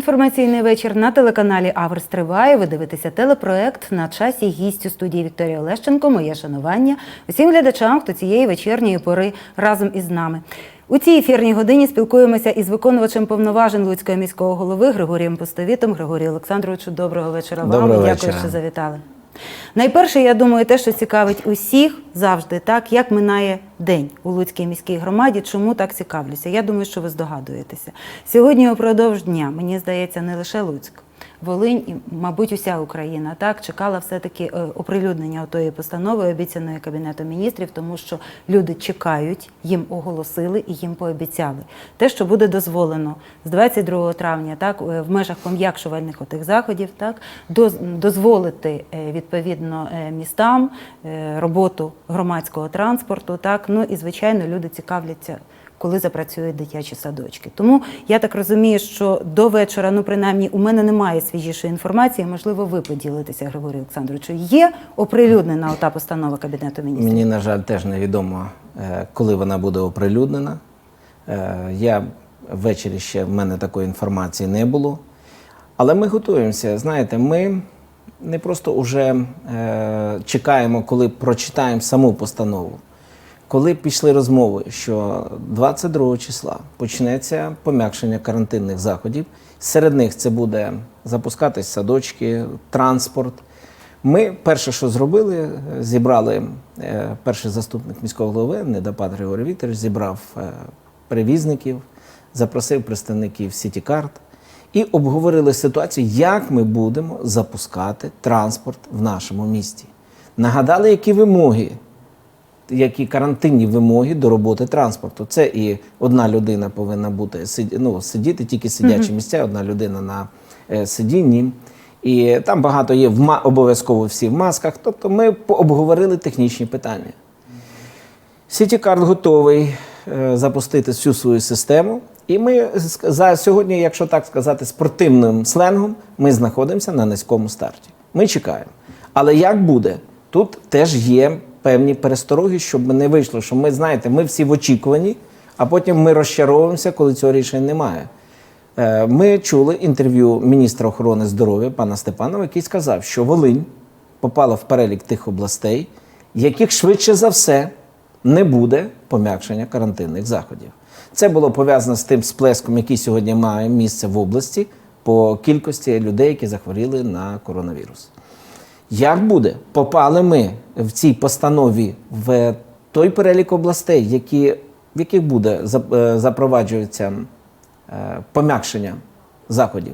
Інформаційний вечір на телеканалі Аверс триває. Ви дивитеся телепроект на часі гість у студії Вікторія Олещенко. Моє шанування усім глядачам, хто цієї вечірньої пори разом із нами. У цій ефірній годині спілкуємося із виконувачем повноважень Луцького міського голови Григорієм Постовітом. Григорію Олександровичу, доброго вечора вам. вечора. Дякую, що завітали. Найперше, я думаю, те, що цікавить усіх завжди, так як минає день у Луцькій міській громаді. Чому так цікавлюся? Я думаю, що ви здогадуєтеся. Сьогодні упродовж дня, мені здається, не лише Луцьк. Волинь і, мабуть, уся Україна так чекала все-таки е, оприлюднення тої постанови, обіцяної Кабінетом міністрів, тому що люди чекають, їм оголосили і їм пообіцяли. Те, що буде дозволено з 22 травня, так е, в межах пом'якшувальних отих заходів, так доз- дозволити е, відповідно містам роботу громадського транспорту. Так ну і звичайно люди цікавляться коли запрацюють дитячі садочки. Тому я так розумію, що до вечора, ну принаймні, у мене немає свіжішої інформації. Можливо, ви поділитеся, Григорій Олександровичу. Є оприлюднена ота постанова Кабінету міністрів? Мені, на жаль, теж невідомо, е, коли вона буде оприлюднена. Е, Я ввечері ще в мене такої інформації не було. Але ми готуємося. Знаєте, ми не просто вже е, чекаємо, коли прочитаємо саму постанову. Коли пішли розмови, що 22 числа почнеться пом'якшення карантинних заходів, серед них це буде запускатись садочки, транспорт. Ми перше, що зробили, е, зібрали е, перший заступник міського голови, недопад Григорій Вікторович, зібрав е, перевізників, запросив представників Сітікарт і обговорили ситуацію, як ми будемо запускати транспорт в нашому місті. Нагадали, які вимоги які карантинні вимоги до роботи транспорту. Це і одна людина повинна бути ну, сидіти, тільки сидячі місця, одна людина на е, сидінні. І там багато є в обов'язково всі в масках. Тобто ми обговорили технічні питання. Сітікарт готовий е, запустити всю свою систему. І ми за сьогодні, якщо так сказати, спортивним сленгом, ми знаходимося на низькому старті. Ми чекаємо. Але як буде? Тут теж є певні перестороги, щоб не вийшло, що ми знаєте, ми всі в очікуванні, а потім ми розчаровуємося, коли цього рішення немає. Е, Ми чули інтерв'ю міністра охорони здоров'я пана Степанова, який сказав, що Волинь попала в перелік тих областей, яких швидше за все не буде пом'якшення карантинних заходів. Це було пов'язано з тим сплеском, який сьогодні має місце в області по кількості людей, які захворіли на коронавірус. Як буде? Попали ми в цій постанові в той перелік областей, які, в яких буде е, запроваджується е, пом'якшення заходів.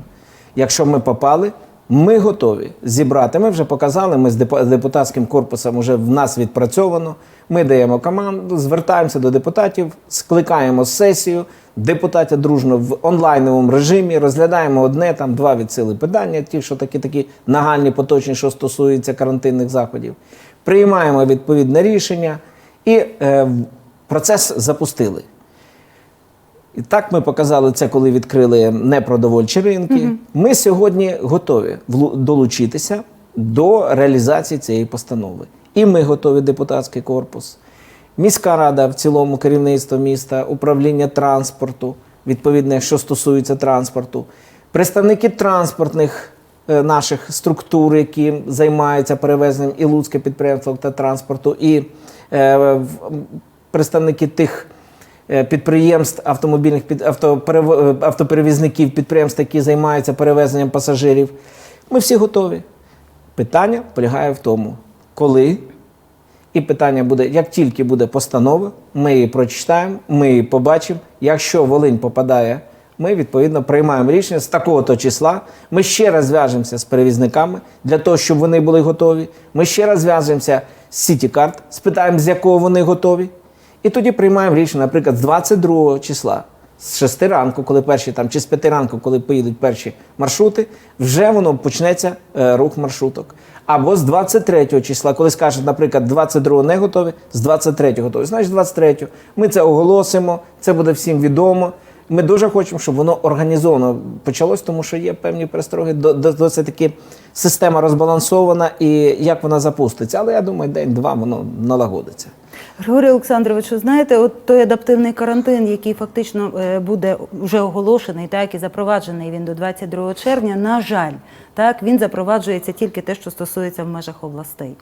Якщо ми попали, ми готові зібрати. Ми вже показали, ми з депутатським корпусом вже в нас відпрацьовано. Ми даємо команду, звертаємося до депутатів, скликаємо сесію. Депутати дружно в онлайновому режимі розглядаємо одне, там два від сили питання, ті, що такі такі нагальні, поточні, що стосуються карантинних заходів. Приймаємо відповідне рішення і е, процес запустили. І так ми показали це, коли відкрили непродовольчі ринки. Ми сьогодні готові долучитися до реалізації цієї постанови. І ми готові, депутатський корпус, міська рада в цілому, керівництво міста, управління транспорту, відповідне, що стосується транспорту, представники транспортних е, наших структур, які займаються перевезенням і Луцьке підприємство та транспорту, і е, представники тих підприємств автомобільних під е, автоперевізників, підприємств, які займаються перевезенням пасажирів. Ми всі готові. Питання полягає в тому, коли. І питання буде, як тільки буде постанова, ми її прочитаємо, ми її побачимо. Якщо Волинь попадає, ми відповідно приймаємо рішення з такого-то числа. Ми ще раз зв'яжемося з перевізниками для того, щоб вони були готові. Ми ще раз зв'яжемося з Сітікарт, спитаємо, з якого вони готові. І тоді приймаємо рішення, наприклад, з 22 числа, з 6 ранку, коли перші там, чи з 5 ранку, коли поїдуть перші маршрути, вже воно почнеться е, рух маршруток. Або з 23 числа, коли скажуть, наприклад, 22 не готові, з 23 готові. Значить, 23 ми це оголосимо, це буде всім відомо. Ми дуже хочемо, щоб воно організовано почалось, тому що є певні до- досить таки система розбалансована і як вона запуститься. Але я думаю, день-два воно налагодиться. Григорій Олександрович, ви знаєте, от той адаптивний карантин, який фактично е, буде вже оголошений, так і запроваджений він до 22 червня, на жаль, так він запроваджується тільки те, що стосується в межах областей.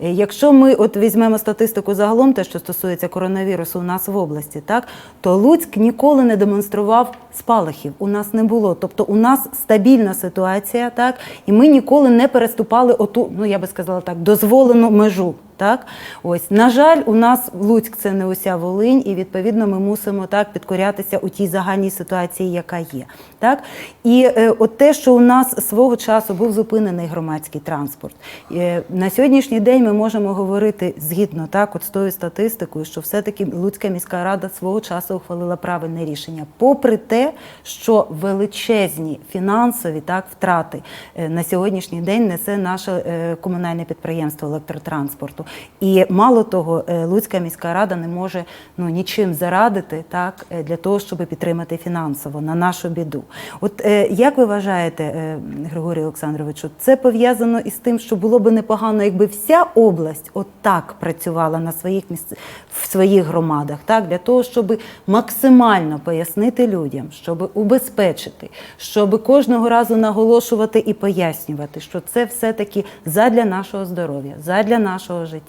Е, Якщо ми от візьмемо статистику загалом, те, що стосується коронавірусу у нас в області, так то Луцьк ніколи не демонстрував спалахів. У нас не було. Тобто у нас стабільна ситуація, так і ми ніколи не переступали оту, ну я би сказала так, дозволену межу. Так, ось на жаль, у нас Луцьк це не уся Волинь, і відповідно ми мусимо так підкорятися у тій загальній ситуації, яка є. Так і е, от те, що у нас свого часу був зупинений громадський транспорт, е, на сьогоднішній день ми можемо говорити згідно так, от з тою статистикою, що все-таки Луцька міська рада свого часу ухвалила правильне рішення, попри те, що величезні фінансові так втрати е, на сьогоднішній день несе наше е, комунальне підприємство електротранспорту. І мало того, е, Луцька міська рада не може ну нічим зарадити так е, для того, щоб підтримати фінансово на нашу біду. От е, як ви вважаєте, Григорій Олександровичу, це пов'язано із тим, що було би непогано, якби вся область отак працювала на своїх місц... в своїх громадах, так для того, щоб максимально пояснити людям, щоб убезпечити, щоб кожного разу наголошувати і пояснювати, що це все-таки задля нашого здоров'я, задля нашого життя,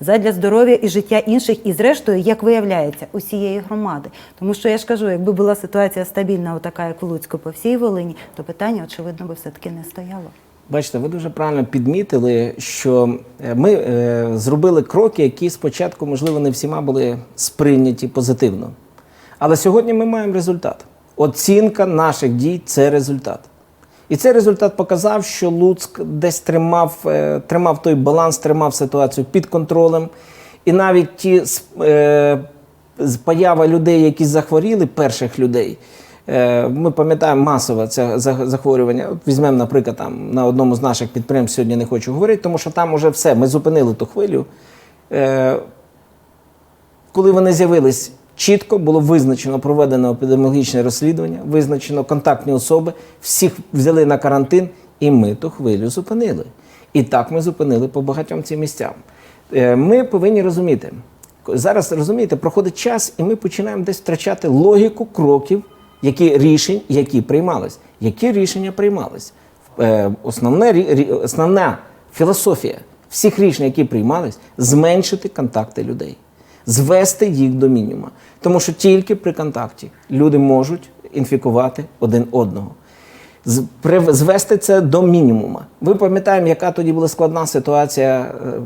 задля здоров'я і життя інших, і зрештою, як виявляється, усієї громади. Тому що я ж кажу, якби була ситуація стабільна, отака, як у Луцьку по всій Волині, то питання, очевидно, би все-таки не стояло. Бачите, ви дуже правильно підмітили, що е, ми е, зробили кроки, які спочатку, можливо, не всіма були сприйняті позитивно. Але сьогодні ми маємо результат. Оцінка наших дій це результат. І цей результат показав, що Луцьк десь тримав, е, тримав той баланс, тримав ситуацію під контролем. І навіть ті е, поява людей, які захворіли, перших людей. Е, Ми пам'ятаємо масове це захворювання. От візьмемо, наприклад, там на одному з наших підприємств сьогодні не хочу говорити, тому що там уже все. Ми зупинили ту хвилю. Е, Коли вони з'явились, чітко було визначено, проведено епідеміологічне розслідування, визначено контактні особи, всіх взяли на карантин, і ми ту хвилю зупинили. І так ми зупинили по багатьом цим місцям. Е, Ми повинні розуміти, зараз розумієте, проходить час, і ми починаємо десь втрачати логіку кроків, які рішень, які приймались. Які рішення приймались? Е, Основне, основна філософія всіх рішень, які приймались, зменшити контакти людей, звести їх до мінімуму. Тому що тільки при контакті люди можуть інфікувати один одного. Звести це до мінімуму. Ви пам'ятаємо, яка тоді була складна ситуація е,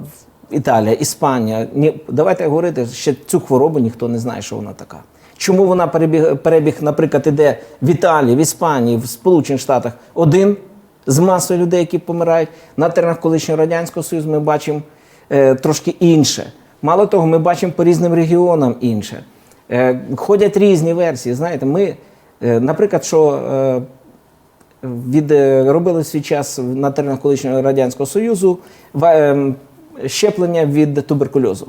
в Італія, Іспанія. Ні, давайте говорити, ще цю хворобу ніхто не знає, що вона така. Чому вона перебіг, перебіг, наприклад, іде в Італії, в Іспанії, в Сполучених Штатах один з масою людей, які помирають. На теренах колишнього Радянського Союзу ми бачимо е, трошки інше. Мало того, ми бачимо по різним регіонам інше. Е, ходять різні версії. Знаєте, ми, е, наприклад, що е, від, робили свій час на теренах колишнього Радянського Союзу щеплення від туберкульозу.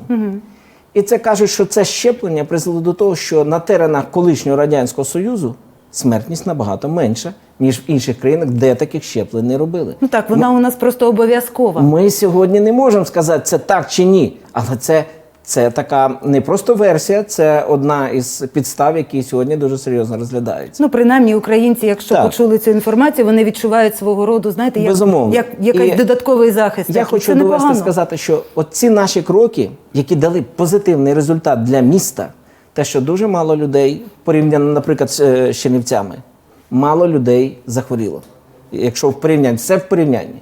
І це кажуть, що це щеплення призвело до того, що на теренах колишнього Радянського Союзу смертність набагато менша, ніж в інших країнах, де таких щеплень не робили. Ну так, вона у нас просто обов'язкова. Ми сьогодні не можемо сказати, це так чи ні. Але це, це така не просто версія, це одна із підстав, які сьогодні дуже серйозно розглядаються. Ну, принаймні, українці, якщо Так. почули цю інформацію, вони відчувають свого роду, знаєте, як, Безумовно. як якийсь І додатковий захист. Я такий. хочу довести сказати, що оці наші кроки, які дали позитивний результат для міста, те, що дуже мало людей, порівняно, наприклад, з е, Чернівцями, мало людей захворіло. Якщо в порівнянні, все в порівнянні.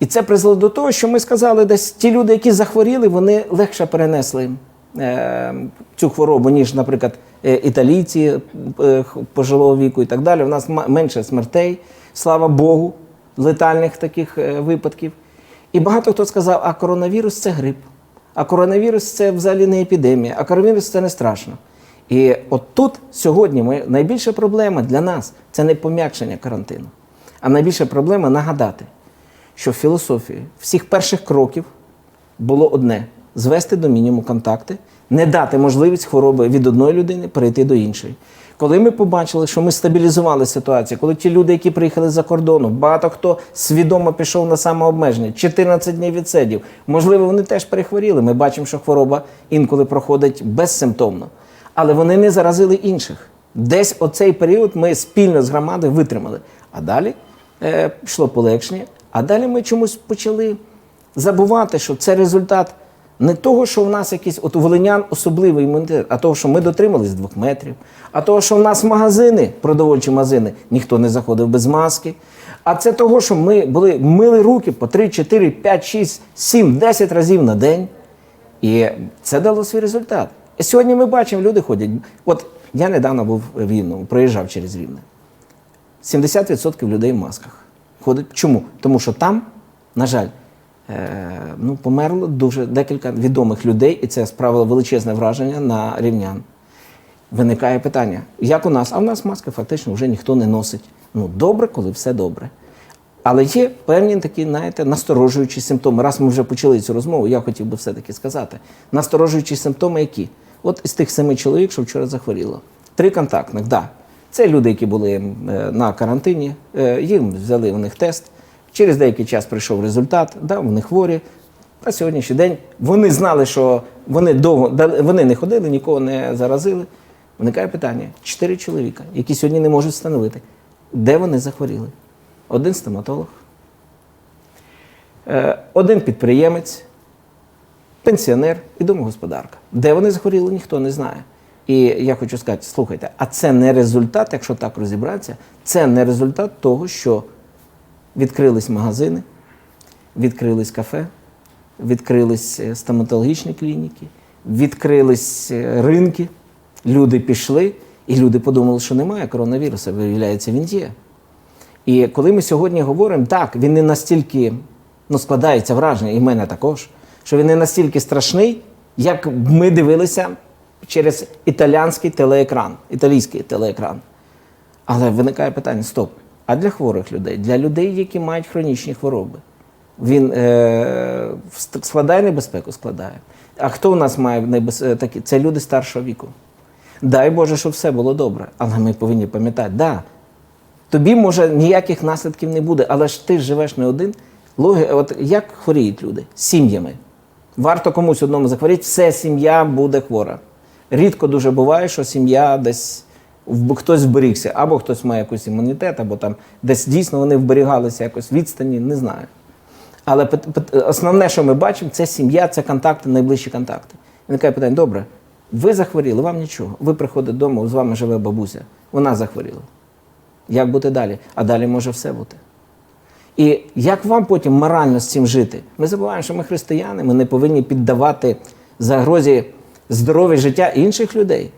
І це призвело до того, що ми сказали, десь ті люди, які захворіли, вони легше перенесли е, цю хворобу, ніж, наприклад, е, італійці е, пожилого віку і так далі. У нас менше смертей, слава Богу, летальних таких е, випадків. І багато хто сказав, а коронавірус це грип, а коронавірус це взагалі не епідемія, а коронавірус це не страшно. І от тут сьогодні ми, найбільша проблема для нас це не пом'якшення карантину, а найбільша проблема нагадати, що в філософії всіх перших кроків було одне звести до мінімуму контакти, не дати можливість хвороби від одної людини перейти до іншої. Коли ми побачили, що ми стабілізували ситуацію, коли ті люди, які приїхали за кордону, багато хто свідомо пішов на самообмеження, 14 днів відсидів, можливо, вони теж перехворіли. Ми бачимо, що хвороба інколи проходить безсимптомно, але вони не заразили інших. Десь оцей період ми спільно з громадою витримали. А далі е, пішло полегшення, а далі ми чомусь почали забувати, що це результат не того, що в нас якийсь от у волинян особливий імунітет, а того, що ми дотримались двох метрів, а того, що в нас магазини, продовольчі магазини, ніхто не заходив без маски. А це того, що ми були мили руки по 3, 4, 5, 6, 7, 10 разів на день. І це дало свій результат. І сьогодні ми бачимо, люди ходять. От я недавно був в Рівному, проїжджав через Рівне. 70% людей в масках ходить. Чому? Тому що там, на жаль, ну, померло дуже декілька відомих людей, і це справило величезне враження на рівнян. Виникає питання, як у нас? А в нас маски фактично вже ніхто не носить. Ну, добре, коли все добре. Але є певні такі, знаєте, насторожуючі симптоми. Раз ми вже почали цю розмову, я хотів би все-таки сказати. Насторожуючі симптоми які? От із тих семи чоловік, що вчора захворіло. Три контактних, да. Це люди, які були е, на карантині, е, їм взяли у них тест. Через деякий час прийшов результат, да, вони хворі. На сьогоднішній день вони знали, що вони довго вони не ходили, нікого не заразили. Виникає питання: чотири чоловіка, які сьогодні не можуть встановити, де вони захворіли. Один стоматолог, е, один підприємець, пенсіонер і домогосподарка. Де вони захворіли, ніхто не знає. І я хочу сказати, слухайте, а це не результат, якщо так розібратися, це не результат того, що відкрились магазини, відкрились кафе, відкрились е, стоматологічні клініки, відкрились е, ринки, люди пішли, і люди подумали, що немає коронавірусу, виявляється, він є. І коли ми сьогодні говоримо, так, він не настільки ну, складається враження, і в мене також, що він не настільки страшний, як ми дивилися через італійський телеекран, італійський телеекран. Але виникає питання: стоп. А для хворих людей, для людей, які мають хронічні хвороби, він е, складає небезпеку? Складає. А хто у нас має небез... е, такі? Це люди старшого віку. Дай Боже, щоб все було добре. Але ми повинні пам'ятати, да, тобі може ніяких наслідків не буде, але ж ти живеш не один. Логи... От як хворіють люди? Сім'ями. Варто комусь одному захворіти, все сім'я буде хвора. Рідко дуже буває, що сім'я десь в- хтось зберігся, або хтось має якийсь імунітет, або там десь дійсно вони вберігалися якось відстані, не знаю. Але основне, що ми бачимо, це сім'я, це контакти, найближчі контакти. Виникає питання: добре, ви захворіли, вам нічого. Ви приходите додому, з вами живе бабуся, вона захворіла. Як бути далі? А далі може все бути. І як вам потім морально з цим жити? Ми забуваємо, що ми християни, ми не повинні піддавати загрозі здоров'я життя інших людей.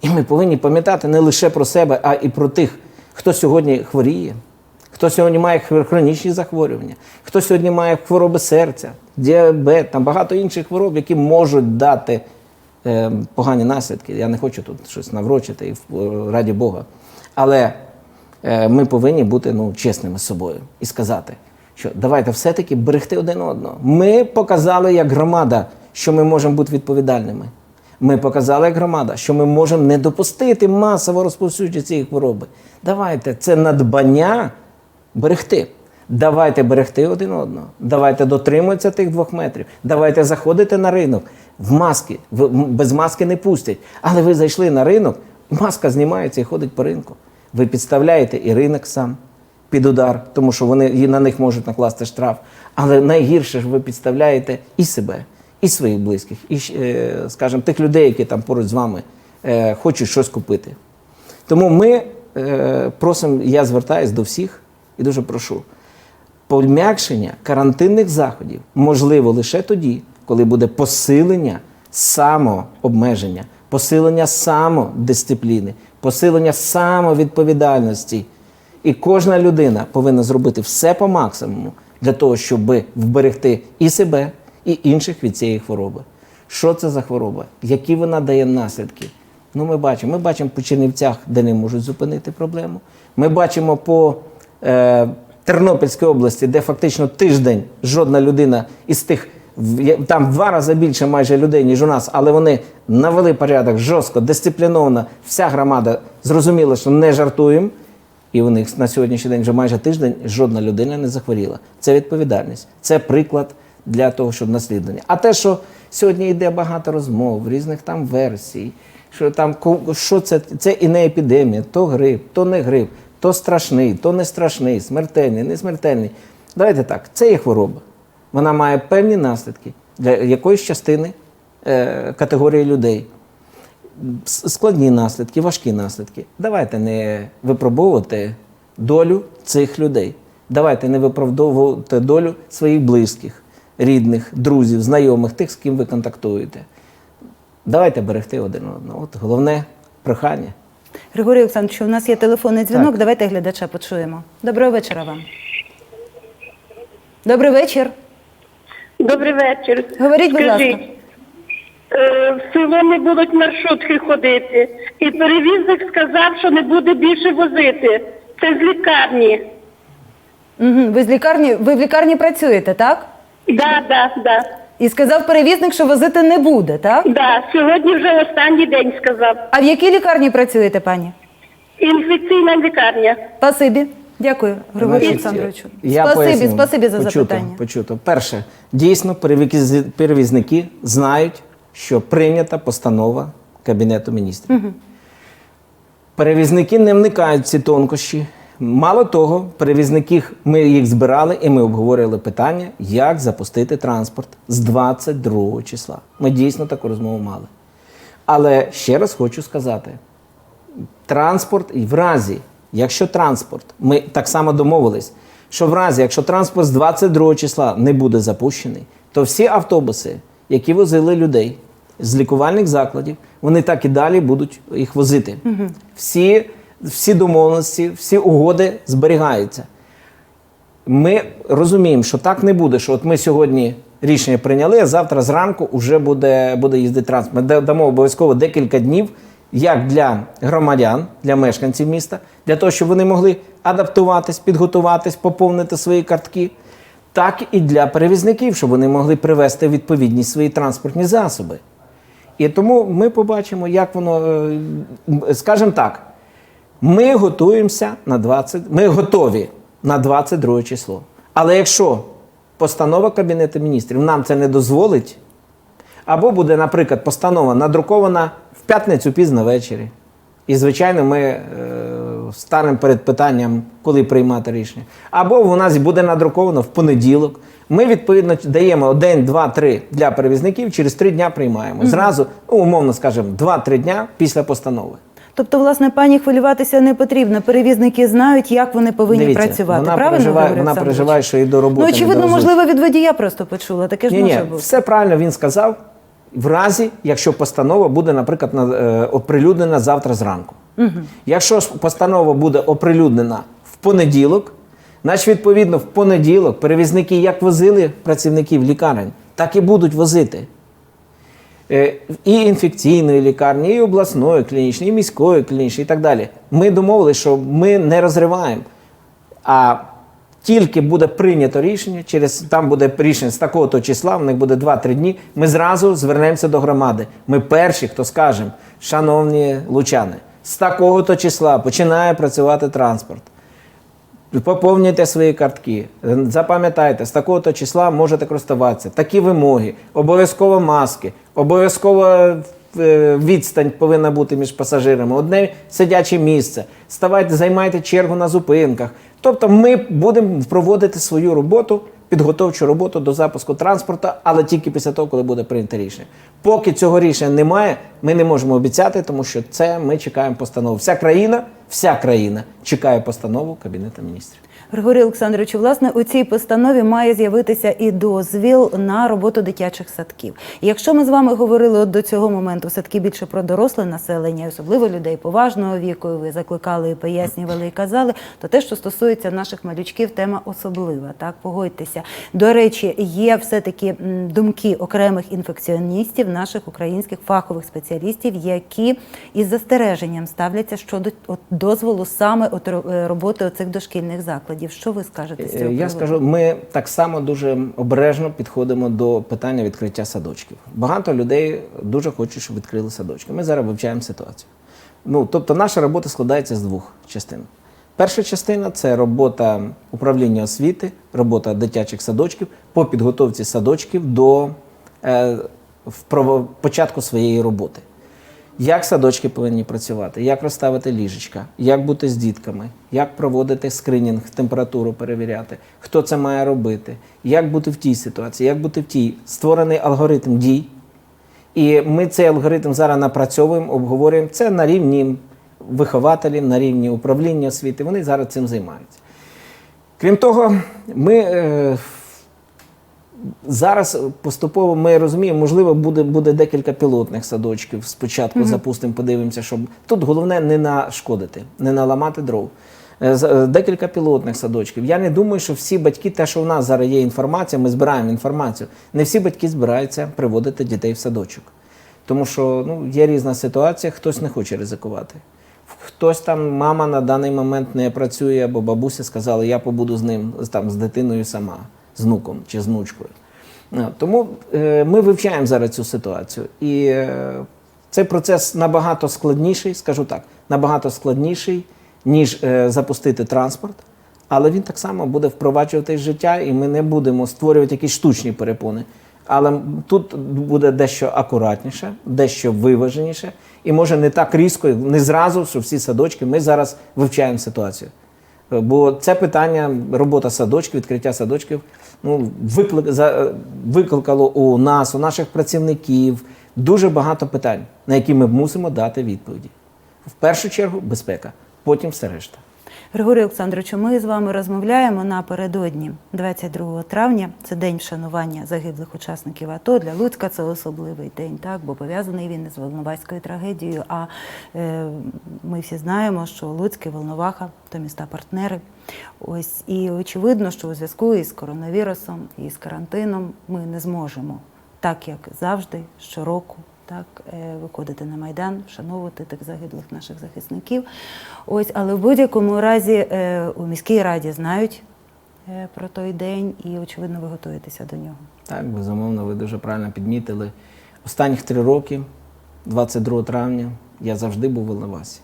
І ми повинні пам'ятати не лише про себе, а і про тих, хто сьогодні хворіє, хто сьогодні має хронічні захворювання, хто сьогодні має хвороби серця, діабет, там багато інших хвороб, які можуть дати е, погані наслідки. Я не хочу тут щось наврочити, і раді Бога. Але е, ми повинні бути ну, чесними з собою і сказати, що давайте все-таки берегти один одного. Ми показали як громада, що ми можемо бути відповідальними. Ми показали як громада, що ми можемо не допустити масово розповсюдження цієї хвороби. Давайте це надбання берегти. Давайте берегти один одного. Давайте дотримуватися тих двох метрів. Давайте заходити на ринок в маски. Без маски не пустять. Але ви зайшли на ринок, маска знімається і ходить по ринку. Ви підставляєте і ринок сам під удар, тому що вони на них можуть накласти штраф. Але найгірше ж ви підставляєте і себе, і своїх близьких, і, е, скажімо, тих людей, які там поруч з вами е, хочуть щось купити. Тому ми е, просимо, я звертаюся до всіх і дуже прошу. Пом'якшення карантинних заходів можливо лише тоді, коли буде посилення самообмеження, посилення самодисципліни, посилення самовідповідальності. І кожна людина повинна зробити все по максимуму для того, щоб вберегти і себе, і інших від цієї хвороби. Що це за хвороба? Які вона дає наслідки? Ну, ми бачимо. Ми бачимо по Чернівцях, де не можуть зупинити проблему. Ми бачимо по е, Тернопільській області, де фактично тиждень жодна людина із тих там в два рази більше майже людей, ніж у нас, але вони навели порядок жорстко, дисципліновано. Вся громада зрозуміла, що не жартуємо. І у них на сьогоднішній день вже майже тиждень жодна людина не захворіла. Це відповідальність, це приклад для того, щоб наслідування. А те, що сьогодні йде багато розмов, різних там версій, що там що це, це і не епідемія, то грип, то не грип, то страшний, то не страшний, смертельний, не смертельний. Давайте так, це є хвороба. Вона має певні наслідки для якоїсь частини е, категорії людей складні наслідки, важкі наслідки. Давайте не випробовувати долю цих людей. Давайте не виправдовувати долю своїх близьких, рідних, друзів, знайомих, тих, з ким ви контактуєте. Давайте берегти один одного. От головне прохання. Григорій Олександрович, у нас є телефонний дзвінок. Так. Давайте глядача почуємо. Доброго вечора вам. Добрий вечір. Добрий вечір. Говоріть, будь Скажіть, ласка. е, в село не будуть маршрутки ходити. І перевізник сказав, що не буде більше возити. Це з лікарні. Угу. Ви з лікарні, ви в лікарні працюєте, так? Да, да, да. І сказав перевізник, що возити не буде, так? Да. Сьогодні вже останній день сказав. А в якій лікарні працюєте, пані? Інфекційна лікарня. Спасибі. Дякую, Григорію Значить, Олександровичу. я спасибі, поясню. спасибі за Почуто, запитання. Почуто. Перше, дійсно, перевізи- перевізники знають, що прийнята постанова Кабінету міністрів. Перевізники не вникають в ці тонкощі. Мало того, перевізники ми їх збирали і ми обговорювали питання, як запустити транспорт з 22 числа. Ми дійсно таку розмову мали. Але ще раз хочу сказати: транспорт і в разі, якщо транспорт, ми так само домовились, що в разі, якщо транспорт з 22 числа не буде запущений, то всі автобуси, які возили людей з лікувальних закладів, вони так і далі будуть їх возити. Всі, всі домовленості, всі угоди зберігаються. Ми розуміємо, що так не буде, що от ми сьогодні рішення прийняли, а завтра зранку вже буде, буде їздити транспорт. Ми дамо обов'язково декілька днів, як для громадян, для мешканців міста, для того, щоб вони могли адаптуватись, підготуватись, поповнити свої картки, так і для перевізників, щоб вони могли привести відповідні свої транспортні засоби. І тому ми побачимо, як воно, е, скажімо так, ми готуємося на 20, ми готові на 22 число. Але якщо постанова Кабінету міністрів нам це не дозволить, або буде, наприклад, постанова надрукована в п'ятницю пізно ввечері. І, звичайно, ми е, станемо перед питанням, коли приймати рішення. Або у нас буде надруковано в понеділок. Ми, відповідно, даємо день, два, три для перевізників, через три дня приймаємо. Зразу, ну, умовно скажемо, два-три дня після постанови. Тобто, власне, пані хвилюватися не потрібно. Перевізники знають, як вони повинні Дивіться, працювати. Вона Правильно переживає, вона переживає, що і до роботи. Ну, очевидно, можливо, від водія просто почула. Таке ж Ні, ні, може бути. все правильно він сказав. В разі, якщо постанова буде, наприклад, на- е, оприлюднена завтра зранку. Угу. Якщо постанова буде оприлюднена в понеділок, значить, відповідно, в понеділок перевізники як возили працівників лікарень, так і будуть возити. Е, І інфекційної лікарні, і обласної клінічної, і міської клінічної, і так далі. Ми домовилися, що ми не розриваємо. А тільки буде прийнято рішення, через там буде рішення з такого-то числа, в них буде 2-3 дні. Ми зразу звернемося до громади. Ми перші, хто скажемо, шановні лучани, з такого-то числа починає працювати транспорт. Поповнюйте свої картки. Запам'ятайте, з такого-то числа можете користуватися. Такі вимоги, обов'язково маски, обов'язково е, відстань повинна бути між пасажирами, одне сидяче місце. Ставайте, займайте чергу на зупинках. Тобто ми будемо проводити свою роботу, підготовчу роботу до запуску транспорту, але тільки після того, коли буде прийнято рішення. Поки цього рішення немає, ми не можемо обіцяти, тому що це ми чекаємо постанову. Вся країна, вся країна чекає постанову Кабінету міністрів. Григорій Олександрович, власне, у цій постанові має з'явитися і дозвіл на роботу дитячих садків. Якщо ми з вами говорили от до цього моменту садки більше про доросле населення, особливо людей поважного віку, ви закликали і пояснювали і казали, то те, що стосується наших малючків, тема особлива. Так, погодьтеся. До речі, є все-таки думки окремих інфекціоністів, наших українських фахових спеціалістів, які із застереженням ставляться щодо дозволу саме е, роботи оцих дошкільних закладів. Закладів. Що ви скажете з цього Е, Я приводу? скажу, ми так само дуже обережно підходимо до питання відкриття садочків. Багато людей дуже хочуть, щоб відкрили садочки. Ми зараз вивчаємо ситуацію. Ну, тобто, наша робота складається з двох частин. Перша частина це робота управління освіти, робота дитячих садочків по підготовці садочків до е, початку своєї роботи. Як садочки повинні працювати, як розставити ліжечка, як бути з дітками, як проводити скринінг, температуру перевіряти, хто це має робити, як бути в тій ситуації, як бути в тій. Створений алгоритм дій. І ми цей алгоритм зараз напрацьовуємо, обговорюємо. Це на рівні вихователів, на рівні управління освіти. Вони зараз цим займаються. Крім того, ми е, Зараз поступово ми розуміємо, можливо, буде, буде декілька пілотних садочків. Спочатку запустимо, подивимося, щоб тут головне не нашкодити, не наламати дров. Е, е, Декілька пілотних садочків. Я не думаю, що всі батьки, те, що в нас зараз є інформація, ми збираємо інформацію. Не всі батьки збираються приводити дітей в садочок. Тому що ну, є різна ситуація, хтось не хоче ризикувати. Хтось там, мама на даний момент не працює, або бабуся сказала, я побуду з ним, там, з дитиною сама, з внуком чи з внучкою. Ну, Тому е, ми вивчаємо зараз цю ситуацію. І е, цей процес набагато складніший, скажу так, набагато складніший, ніж е, запустити транспорт. Але він так само буде впроваджувати життя, і ми не будемо створювати якісь штучні перепони. Але тут буде дещо акуратніше, дещо виваженіше, і може не так різко, не зразу, що всі садочки. Ми зараз вивчаємо ситуацію. Бо це питання робота садочків, відкриття садочків, ну, викликало у нас, у наших працівників дуже багато питань, на які ми мусимо дати відповіді. В першу чергу безпека, потім все решта. Григорій Олександровичу, ми з вами розмовляємо напередодні 22 травня. Це день вшанування загиблих учасників АТО. Для Луцька це особливий день, так бо пов'язаний він із Волноваською трагедією. А е, ми всі знаємо, що Луцьк і Волноваха то міста партнери. Ось і очевидно, що у зв'язку із коронавірусом і з карантином ми не зможемо, так як завжди, щороку так, е, виходити на Майдан, вшановувати тих загиблих наших захисників. Ось, але в будь-якому разі е, у міській раді знають е, про той день і, очевидно, ви готуєтеся до нього. Так, безумовно, ви дуже правильно підмітили. Останніх три роки, 22 травня, я завжди був в Волновасі.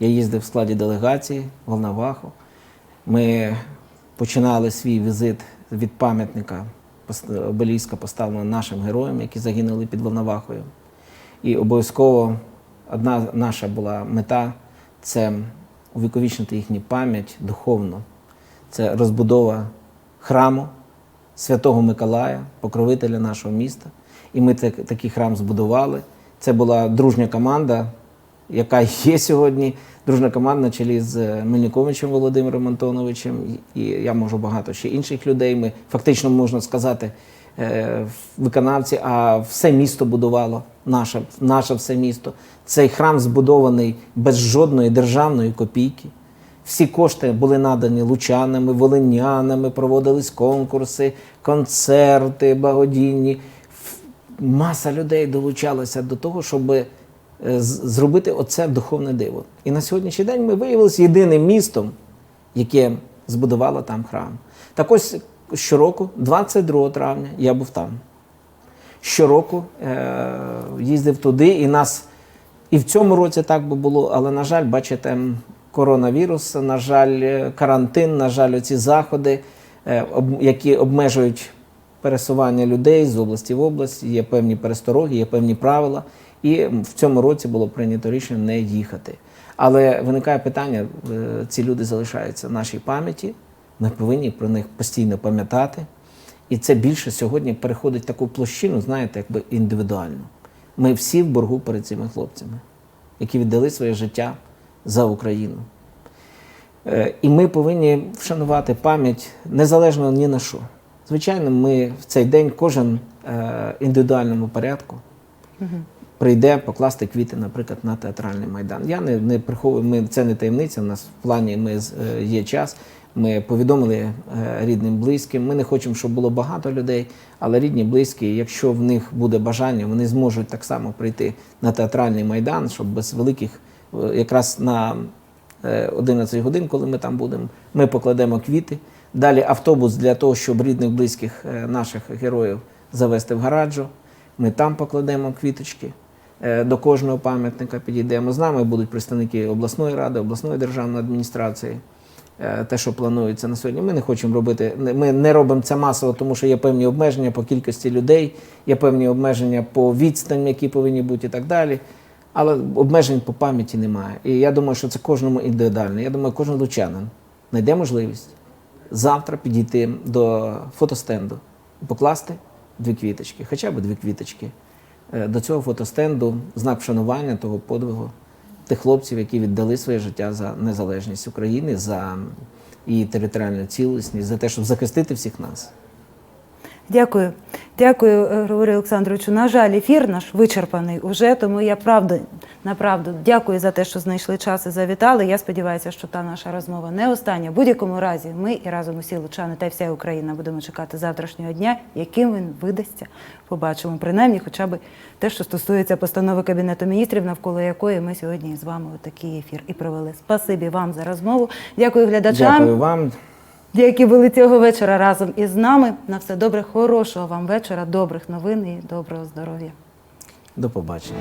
Я їздив в складі делегації в Волноваху. Ми починали свій візит від пам'ятника обеліска, поставленого нашим героям, які загинули під Волновахою. І обов'язково одна наша була мета це увіковічнити їхню пам'ять духовно. Це розбудова храму Святого Миколая, покровителя нашого міста. І ми так- такий храм збудували. Це була дружня команда, яка є сьогодні. Дружна команда на чолі з е, Мельниковичем Володимиром Антоновичем. І я можу багато ще інших людей. Ми фактично можна сказати, е, виконавці, а все місто будувало, наше, наше все місто. Цей храм збудований без жодної державної копійки. Всі кошти були надані лучанами, волинянами, проводились конкурси, концерти благодійні. Маса людей долучалася до того, щоб з- зробити оце духовне диво. І на сьогоднішній день ми виявилися єдиним містом, яке збудувало там храм. Так ось щороку, 22 травня, я був там. Щороку е- їздив туди, і нас і в цьому році так би було, але, на жаль, бачите, коронавірус, на жаль, е, карантин, на жаль, ці заходи, е, які обмежують пересування людей з області в область, є певні перестороги, є певні правила. І в цьому році було прийнято рішення не їхати. Але виникає питання: е, ці люди залишаються в нашій пам'яті. Ми повинні про них постійно пам'ятати. І це більше сьогодні переходить в таку площину, знаєте, якби індивідуально. Ми всі в боргу перед цими хлопцями, які віддали своє життя за Україну. Е, І ми повинні вшанувати пам'ять незалежно ні на що. Звичайно, ми в цей день кожен е, індивідуальному порядку прийде покласти квіти, наприклад, на театральний майдан. Я не, не приховую, ми, це не таємниця. У нас в плані ми, е, є час. Ми повідомили е, рідним, близьким. Ми не хочемо, щоб було багато людей, але рідні, близькі, якщо в них буде бажання, вони зможуть так само прийти на театральний майдан, щоб без великих, е, якраз на е, 11 годин, коли ми там будемо. Ми покладемо квіти. Далі автобус для того, щоб рідних, близьких наших героїв завести в гараджу. Ми там покладемо квіточки. Е, До кожного пам'ятника підійдемо. З нами будуть представники обласної ради, обласної державної адміністрації. Е, Те, що планується на сьогодні, ми не хочемо робити. Ми не робимо це масово, тому що є певні обмеження по кількості людей, є певні обмеження по відстаням, які повинні бути і так далі. Але обмежень по пам'яті немає. І я думаю, що це кожному індивідуально. Я думаю, кожен лучанин знайде можливість завтра підійти до фотостенду покласти дві квіточки, хоча б дві квіточки. Е, До цього фотостенду знак вшанування того подвигу тих хлопців, які віддали своє життя за незалежність України, за її територіальну цілісність, за те, щоб захистити всіх нас. Дякую. Дякую, е, Григорію Олександровичу. На жаль, ефір наш вичерпаний уже, тому я правда, направду дякую за те, що знайшли час і завітали. Я сподіваюся, що та наша розмова не остання. В будь-якому разі ми і разом усі лучани та вся Україна будемо чекати завтрашнього дня, яким він видасться. Побачимо, принаймні, хоча б те, що стосується постанови Кабінету міністрів, навколо якої ми сьогодні з вами такий ефір і провели. Спасибі вам за розмову. Дякую глядачам. Дякую вам які були цього вечора разом із нами. На все добре, хорошого вам вечора, добрих новин і доброго здоров'я. До побачення.